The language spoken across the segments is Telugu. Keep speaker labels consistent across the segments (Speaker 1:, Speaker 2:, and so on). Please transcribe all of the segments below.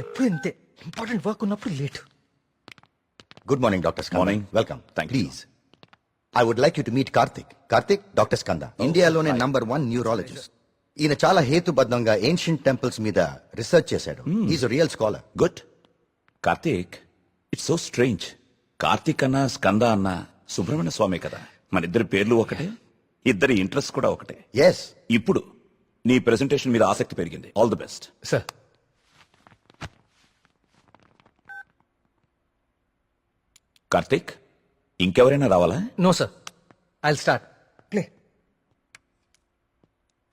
Speaker 1: ఎప్పుడు ఇంతే ఇంపార్టెంట్ వర్క్ ఉన్నప్పుడు late
Speaker 2: good morning doctor
Speaker 3: Morning.
Speaker 2: Welcome
Speaker 3: you.
Speaker 2: Please I would like you to meet Karthik Karthik doctor Skanda ఇండియాలోనే నంబర్ వన్ న్యూరాలజిస్ట్ ఈయన చాలా హేతుబద్ధంగా ఏన్షియంట్ టెంపుల్స్ మీద రీసెర్చ్ చేశాడు. Is real scholar
Speaker 3: good Karthik it's so strange Karthik అన్న స్కంద అన్న సుబ్రహ్మణ్య స్వామి కదా. మన ఇద్దరి పేర్లు ఒకటే ఇద్దరి ఇంట్రెస్ట్ కూడా ఒకటే.
Speaker 2: ఎస్
Speaker 3: ఇప్పుడు నీ ప్రెజెంటేషన్ మీద ఆసక్తి పెరిగింది. All the best
Speaker 1: sir
Speaker 3: Karthik ఇంకెవరైనా రావాలా?
Speaker 1: No sir I start play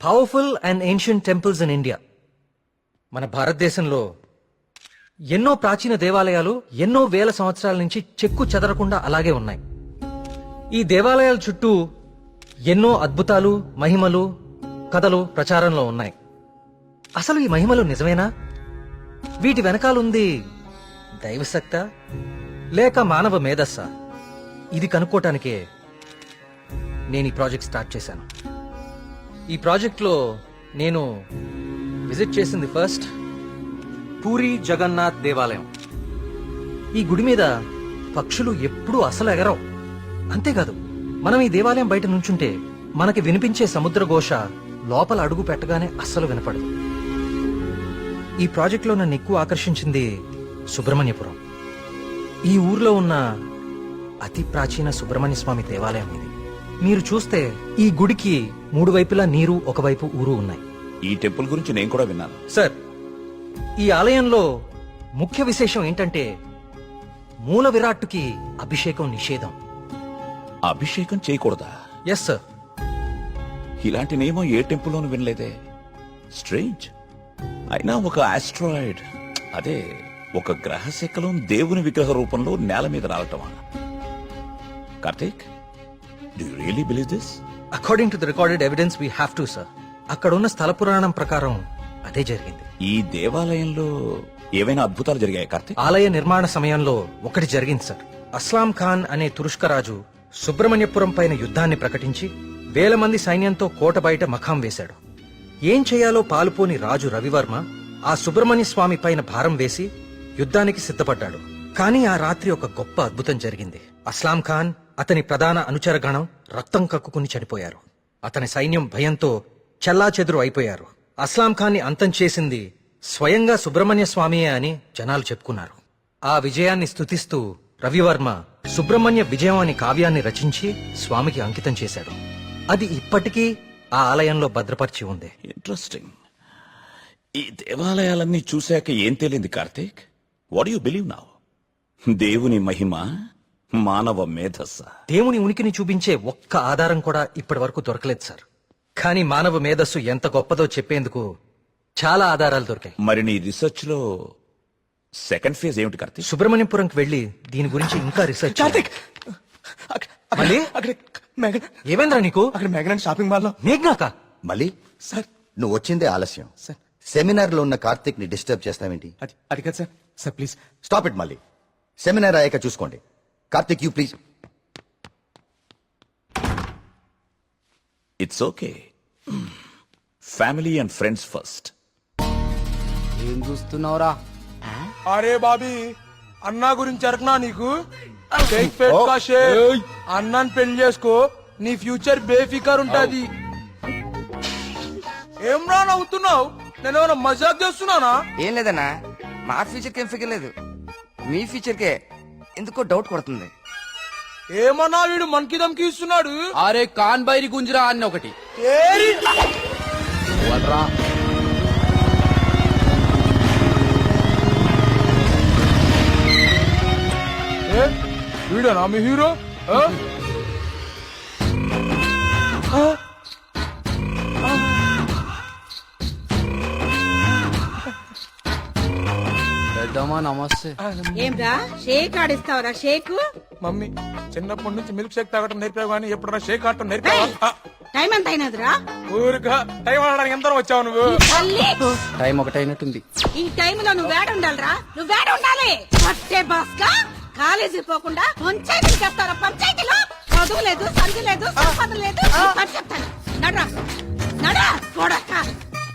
Speaker 1: powerful and ancient temples in India మన భారతదేశంలో ఎన్నో ప్రాచీన దేవాలయాలు ఎన్నో వేల సంవత్సరాల నుంచి చెక్కు చెదరకుండా అలాగే ఉన్నాయి. ఈ దేవాలయాల చుట్టూ ఎన్నో అద్భుతాలు మహిమలు కథలు ప్రచారంలో ఉన్నాయి. అసలు ఈ మహిమలు నిజమేనా? వీటి వెనకాలుంది దైవశక్త లేక మానవ మేధస్స? ఇది కనుక్కోటానికే నేను ఈ ప్రాజెక్ట్ స్టార్ట్ చేశాను. ఈ ప్రాజెక్ట్లో నేను విజిట్ చేసింది ఫస్ట్ పూరి జగన్నాథ్ దేవాలయం. ఈ గుడి మీద పక్షులు ఎప్పుడూ అసలు ఎగరవు. అంతేకాదు మనం ఈ దేవాలయం బయట నుంచుంటే మనకి వినిపించే సముద్ర ఘోష లోపల అడుగు పెట్టగానే అస్సలు వినపడదు. ఈ ప్రాజెక్ట్లో నన్ను ఎక్కువ ఆకర్షించింది సుబ్రహ్మణ్యపురం. ఈ ఊర్లో ఉన్న అతి ప్రాచీన సుబ్రహ్మణ్య స్వామి దేవాలయం ఇది. మీరు చూస్తే ఈ గుడికి మూడు వైపులా నీరు ఒకవైపు ఊరు ఉన్నాయి.
Speaker 3: ఈ టెంపుల్ గురించి నేను కూడా విన్నాను.
Speaker 1: సార్ ఈ ఆలయంలో ముఖ్య విశేషం ఏంటంటే మూల విరాట్టుకి అభిషేకం నిషేధం.
Speaker 3: అభిషేకం చేయకూడదా?
Speaker 1: ఎస్ సార్
Speaker 3: ఇలాంటి నియమం ఏ టెంపుల్లోనూ వినలేదే. స్ట్రేంజ్. అయినా ఒక ఆస్ట్రాయిడ్. అదే ఒక గ్రహ శకలం దేవుని విగ్రహ రూపంలో నేల మీద రావటమా Karthik do really believe this
Speaker 1: according to the recorded evidence we have to sir అక్కడ ఉన్న స్థల పురాణం ప్రకారం అదే జరిగింది.
Speaker 3: ఈ దేవాలయంలో ఏవైనా అద్భుతాలు జరిగాయి కార్తీక్?
Speaker 1: ఆలయ నిర్మాణ సమయంలో ఒకటి జరిగింది సార్ అస్లాం ఖాన్ అనే తురుష్క రాజు సుబ్రహ్మణ్యపురం పైన యుద్ధాన్ని ప్రకటించి వేల మంది సైన్యంతో కోట బయట మఖాం వేశాడు. ఏం చేయాలో పాలుపోని రాజు రవివర్మ ఆ సుబ్రహ్మణ్య స్వామి పైన భారం వేసి యుద్ధానికి సిద్ధపడ్డాడు. కానీ ఆ రాత్రి ఒక గొప్ప అద్భుతం జరిగింది. అస్లాం ఖాన్ అతని ప్రధాన అనుచరగణం రక్తం కక్కుకుని చనిపోయారు. అతని సైన్యం భయంతో చెల్లాచెదురు అయిపోయారు. అస్లాం ఖాన్ని అంతం చేసింది స్వయంగా సుబ్రహ్మణ్య స్వామియే అని జనాలు చెప్పుకున్నారు. ఆ విజయాన్ని స్తుతిస్తూ రవివర్మ సుబ్రహ్మణ్య విజయం అనే కావ్యాన్ని రచించి స్వామికి అంకితం చేశాడు. అది ఇప్పటికీ ఆ ఆలయంలో భద్రపరిచి ఉంది.
Speaker 3: ఇంట్రెస్టింగ్ ఈ దేవాలయాలన్నీ చూశాక ఏం తేలింది Karthik? What you believe now దేవుని మహిమ మానవ మేధస్స.
Speaker 1: దేవుని ఉనికిని చూపించే ఒక్క ఆధారం కూడా ఇప్పటి వరకు దొరకలేదు సార్. కానీ మానవ మేధస్సు ఎంత గొప్పదో చెప్పేందుకు చాలా ఆధారాలు దొరికాయి.
Speaker 3: మరి నీ రీసెర్చ్లో సెకండ్ ఫేజ్ ఏమిటి కార్తీక్?
Speaker 1: సుబ్రహ్మణ్యపురంకి వెళ్ళి దీని గురించి ఇంకా రీసెర్చ్
Speaker 4: కార్తిక్!
Speaker 1: మళ్ళీ?
Speaker 4: అక్కడ మేఘన్
Speaker 1: ఏమైందిరా నీకు?
Speaker 4: అక్కడ మేఘన్ షాపింగ్ మాల్లో.
Speaker 1: మేఘ్నాక?
Speaker 2: మళ్ళీ?
Speaker 4: సార్.
Speaker 2: నువ్వు వచ్చిందే ఆలస్యం.
Speaker 4: సార్.
Speaker 2: సెమినార్లో ఉన్న కార్తిక్ని డిస్టర్బ్ చేస్తావేంటి?
Speaker 4: అది అది కదా sir. Sir please.
Speaker 2: Stop it మళ్ళీ. సెమినార్ అయ్యాక చూసుకోండి. Karthik you please.
Speaker 3: It's okay family and friends first
Speaker 5: ఏం చూస్తున్నావురా?
Speaker 6: అరే బాబీ అన్నా గురించి అరకనా నీకు? షేక్ పెట్టుకో షేక్ అన్నాని పెళ్ళి చేసుకో నీ ఫ్యూచర్ బేఫికర్ ఉంటది. ఏం రా నవ్వుతున్నావు? నేను ఏమైనా మజాక్ చేస్తున్నానా?
Speaker 5: ఏం లేదన్నా మా ఫ్యూచర్ ఏం ఫిగర్ లేదు. మీ ఫ్యూచర్ కే ఎందుకో డౌట్ కొడుతుంది.
Speaker 6: ఏమన్నా వీడు మనకి దమ్కి ఇస్తున్నాడు?
Speaker 7: అరే కాన్ బైరి గుంజరా అన్న ఒకటి.
Speaker 6: ఏరి!
Speaker 7: వదరా
Speaker 6: ఏ, వీడేనా మీ హీరో?
Speaker 7: పెద్దమ్మా నమస్తే.
Speaker 8: ఏంరా? షేక్ ఆడిస్తావరా షేక్?
Speaker 6: మమ్మీ చిన్నప్పటి నుంచి మిల్క్ షేక్ తాగటం నేర్పావు కానీ ఎప్పుడన్నా షేక్ ఆడటం నేర్పావా?
Speaker 8: టైం ఎంత అయినదిరా?
Speaker 6: ఊరుగా టైం ఆడడానికి ఎంత వచ్చావు నువ్వు?
Speaker 7: టైం ఒకటైనట్టుంది.
Speaker 8: ఈ టైంలో నువ్వు వేడ ఉండాలిరా నువ్వు వేడ ఉండాలి పట్టే బాస్కా? కాలేజీ పోకుండా పంచాయతీకి చెప్తారా పంచాయతీలో చదువు లేదు సంధి లేదు సంపద లేదు. అని చెప్తాను. నడ్రా. నడా కొడక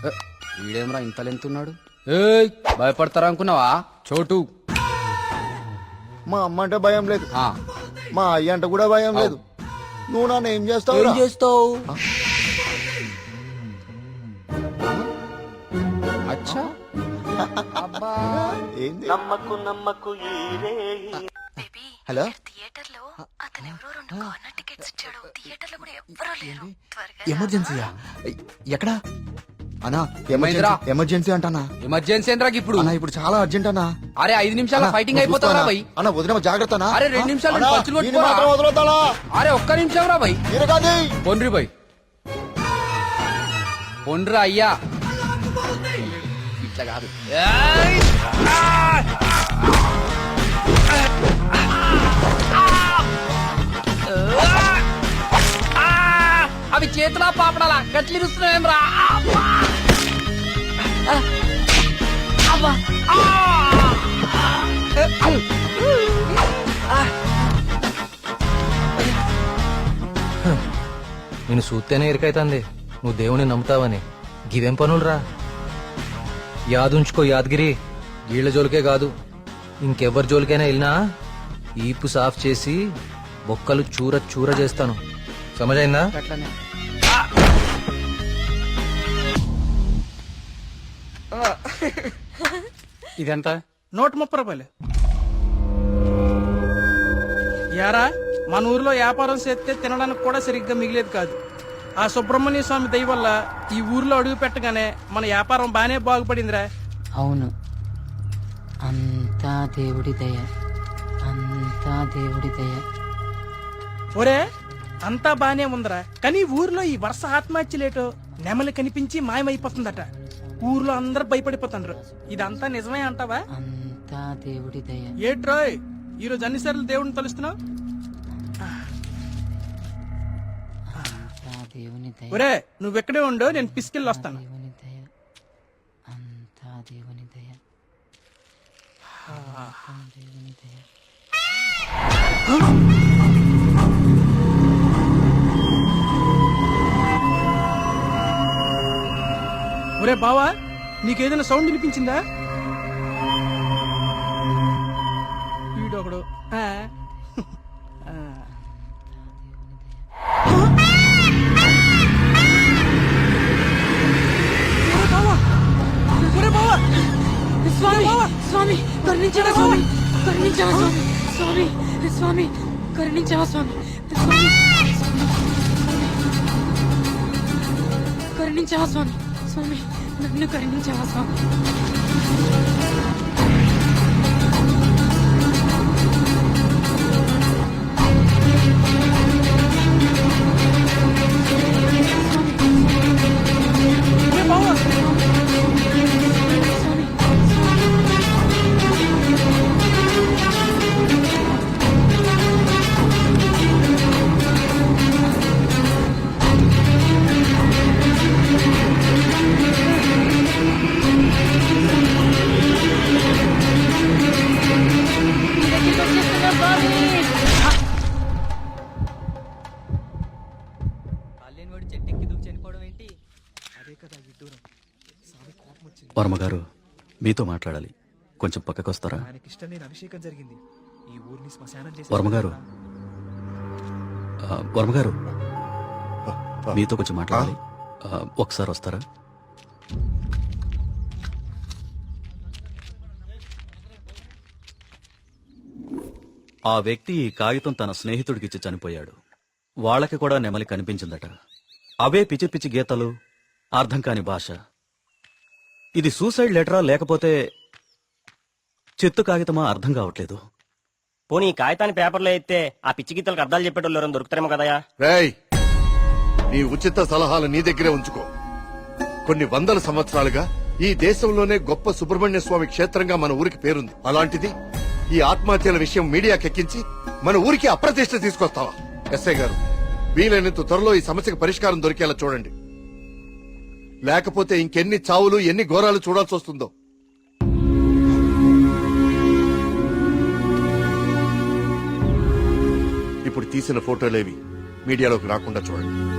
Speaker 7: ఏ, వీడేమ్రా ఇంత లెంతున్నాడు? ఏయ్ భయపడతారా అనుకున్నావా? చోటు.
Speaker 9: మా అమ్మ అంటే భయం లేదు.
Speaker 7: ఆ,
Speaker 9: మా అయ్య అంటే కూడా భయం లేదు. నువ్వు నన్ను ఏం చేస్తావు
Speaker 7: ఏం చేస్తావు? అబ్బా.
Speaker 9: ఏంది?
Speaker 10: Baby
Speaker 9: hello?
Speaker 10: థియేటర్లో అతను ఎవరో రెండు కార్నర్ టికెట్స్ ఇచ్చాడు. థియేటర్లో కూడా ఎవ్వరూ లేరు. త్వరగా
Speaker 4: ఎమర్జెన్సీయా? ఎక్కడా?
Speaker 9: అన్నా
Speaker 7: ఏమైందిరా?
Speaker 9: ఎమర్జెన్సీ అంటానా?
Speaker 7: ఎమర్జెన్సీ ఏంట్రా ఇప్పుడు?
Speaker 9: అన్నా ఇప్పుడు చాలా అర్జెంట్ అన్నా.
Speaker 7: అరే ఐదు నిమిషాల ఫైటింగ్ అయిపోతారా? భయ్
Speaker 9: అన్నా వదిన జాగ్రత్త అన్నా.
Speaker 7: అరే, రెండు నిమిషాలు
Speaker 9: వదలొద్దాలా?
Speaker 7: అరే ఒక్క నిమిషం రా భయ్ పొండ్రి భయ్ పొండ్రా అయ్యా. ఇట్లా కాదు అవి చేతులా పాపడాలా? గట్లిరుస్తున్నాయేం రా
Speaker 1: నేను చూస్తేనే ఎరికైతుంది నువ్వు దేవుని నమ్ముతావని. గివేం పనులురా? యాదుంచుకో యాదగిరి. వీళ్ళ జోలికే కాదు. ఇంకెవ్వరి జోలికైనా వెళ్ళినా ఈపు సాఫ్ చేసి బొక్కలు చూర చూర చేస్తాను. సమజైందా?
Speaker 7: ఇదెంత?
Speaker 6: నూట ముప్పై రూపాయలు. యారా మన ఊర్లో వ్యాపారం చేస్తే తినడానికి కూడా సరిగ్గా మిగిలేదు కాదు. ఆ సుబ్రహ్మణ్య స్వామి దయ వల్ల ఈ ఊర్లో అడుగు పెట్టగానే మన వ్యాపారం బానే బాగుపడిందిరా.
Speaker 10: అవును. అంతా దేవుడి దయ. అంతా దేవుడి దయ.
Speaker 6: ఒరే అంతా బానే ఉందిరా. కానీ ఊర్లో ఈ వరుస ఆత్మహత్యలేటో నెమలి కనిపించి మాయమైపోతుందట. ఊర్లో అందరు భయపడిపోతుండ్రు. ఇదంతా నిజమే అంటావా?
Speaker 10: అంతా దేవుడి దయ.
Speaker 6: ఏట్రోయ్ ఈరోజు అన్నిసార్లు దేవుడిని తలుస్తున్నావు?
Speaker 10: దేవుని దయ.
Speaker 6: ఒరే నువ్వెక్కడే ఉండు నేను పిసికెళ్ళి వస్తాను
Speaker 10: దేవుని దయ. అంతా దేవుని దయ. అంతా దేవుని దయ.
Speaker 6: ఒరే బావా నీకేదైనా సౌండ్ వినిపించిందా?
Speaker 8: స్వామి స్వామి. కరుణించవా స్వామి? కరుణించవా స్వామి? స్వామి స్వామి కరుణించవా స్వామి కరుణించవా స్వామి? స్వామి నన్ను కరుణించవా స్వామి?
Speaker 11: వర్మగారు మీతో మాట్లాడాలి. కొంచెం పక్కకొస్తారా?
Speaker 4: ఇష్టం లేని అభిషేకం జరిగింది ఈ ఊరిని శ్మశానం చేసి
Speaker 11: వర్మగారు ఆ, వర్మగారు మీతో కొంచెం మాట్లాడాలి. ఆ, ఒకసారి వస్తారా? ఆ వ్యక్తి ఈ కాగితం తన స్నేహితుడికిచ్చి చనిపోయాడు. వాళ్ళకి కూడా నెమలి కనిపించిందట. అవే పిచ్చి పిచ్చి గీతలు అర్థం కాని భాష. ఇది సూసైడ్ లెటరా లేకపోతే చిత్తు కాగితమా అర్థం కావట్లేదు.
Speaker 12: పోనీ ఈ కాగితాన్ని పేపర్లో ఎత్తే ఆ పిచ్చి గీతలకు అర్థాలు చెప్పేటోళ్ళు ఎవరైనా దొరుకుతారేమో కదయా
Speaker 9: రేయ్ నీ ఉచిత సలహాలు నీ దగ్గరే ఉంచుకో. కొన్ని వందల సంవత్సరాలుగా ఈ దేశంలోనే గొప్ప సుబ్రహ్మణ్య స్వామి క్షేత్రంగా మన ఊరికి పేరుంది. అలాంటిది ఈ ఆత్మహత్యల విషయం మీడియాకెక్కించి మన ఊరికి అప్రతిష్ట తీసుకొస్తావా? ఎస్ఐ గారు వీలైనంత త్వరలో ఈ సమస్యకు పరిష్కారం దొరికేలా చూడండి. లేకపోతే ఇంకెన్ని చావులు ఎన్ని ఘోరాలు చూడాల్సి వస్తుందో. ఇప్పుడు తీసిన ఫోటోలేవి మీడియాలోకి రాకుండా చూడండి.